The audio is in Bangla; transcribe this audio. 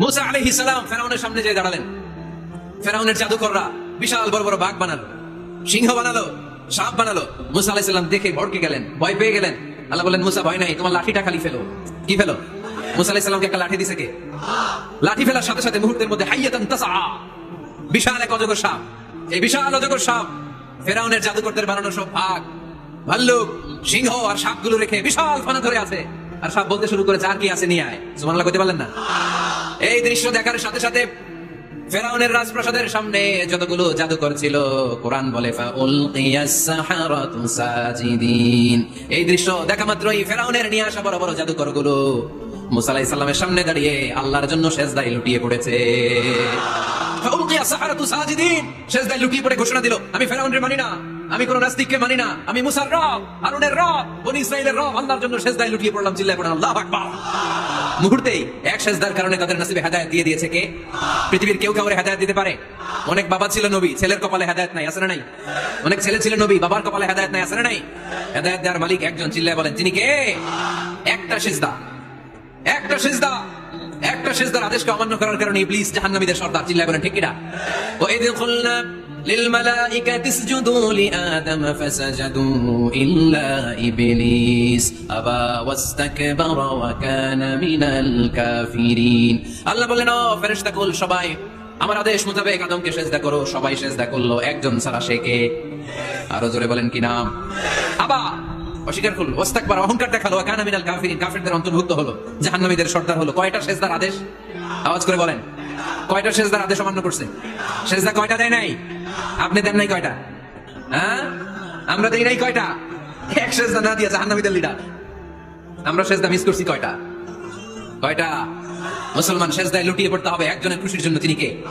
মুসা ফেরাউনের সামনে দাঁড়ালেন। ফেরাউনের জাদুকররা বিশাল বড় বড় বাঘ বানালো, সিংহ বানালো, সাপ বানালো। মুসা আলাইহিস সালাম দেখে ভড়কে গেলেন, ভয় পেয়ে গেলেন। আল্লাহ মুসা, ভয় নাই, তোমার লাঠিটা খালি ফেলো। কি ফেলো? মুসা আলাইহিস সালামকে একটা লাঠি দিছে কে? লাঠি ফেলার সাথে সাথে মুহূর্তের মধ্যে হাইয়াতান তাসা, বিশাল এক অজগর সাপ। এই বিশাল অজগর সাপ ফেরাউনের জাদুকরদের বানানো সব ভাগ ভাল্লুক, সিংহ আর সাপগুলো রেখে বিশাল ফানা ধরে আছে। আর সাপ বলতে শুরু করে আর কি আছে নিয়ে আয়। সুবহানাল্লাহ কইতে পারলেন না? এই দৃশ্য দেখার সাথে সাথে ফেরাউনের রাজপ্রাসাদের সামনে যতগুলো জাদুকর ছিল, কোরআন বলে এই দৃশ্য দেখা মাত্রই ফেরাউনের নিয়ে আসা বড় বড় জাদুকরগুলো মুসা আলাইহিস সালামের সামনে দাঁড়িয়ে আল্লাহর জন্য সেজদায় লুটিয়ে পড়েছে। সেজদায় লুটিয়ে পড়ে ঘোষণা দিল, আমি ফেরাউনের মানি না, আমি কোন নাস্তিককে মানি না, আমি মুসার রব, হারুনের রব, বনি ইসরাইলের রব, আল্লাহর জন্য সেজদায় লুটিয়ে পড়লাম, চিল্লায় পড়লাম আল্লাহু আকবার। মুহূর্তেই এক সেজদার কারণে তাদের নসিবে হেদায়েত দিয়ে দিয়েছে কে? পৃথিবীর কেউ কাউরে হেদায়েত দিতে পারে? অনেক বাবা ছিল নবী, ছেলের কপালে হেদায়ত নাই না নাই? অনেক ছেলে ছিল নবী, বাবার কপালে হেদায়েত নাই না নাই? হেদায়ত দেওয়ার মালিক একজন, চিল্লায় বলেন তিনি কে? একটা সেজদা। একটা সেজদা। একটা সেজদার আদেশকে অমান্য করার কারণে ইবলিস জাহান্নামীদের সর্দার, চিল্লায় বলেন, ঠিক কিনা ওয়া ইদ কুলনা للملائكة اسجدوا لآدم فسجدوا إلا إبليس أبى واستكبر وكان من الكافرين আল্লাহ বললেন ও ফেরেশতা কুল সবাই আমার আদেশ মোতাবেক আদমকে সেজদা করো সবাই সেজদা করলো একজন ছাড়া সে কে আরো জোরে বলেন কি নাম আবা অস্বীকার করলো ওস্তাকবার অহংকার দেখালো কানা মিনাল কাফিরিন কাফিরদের অন্তর্ভুক্ত হলো জাহান্নামীদের সর্দার হলো কয়টা সেজদার আদেশ আওয়াজ করে বলেন কয়টা সেজদার আদেশ অমান্য করছে? সেজদা কয়টা দেয় নাই? আপনি দেন নাই কয়টা? হ্যাঁ? আমরা দেই নাই কয়টা? এক সেজদা না দিয়ে জাহান্নামীদের লিডার আমরা সেজদা মিস করছি কয়টা? কয়টা? মুসলমান সেজদায় লুটিয়ে পড়তে হবে একজনের খুশির জন্য। তিনি কে?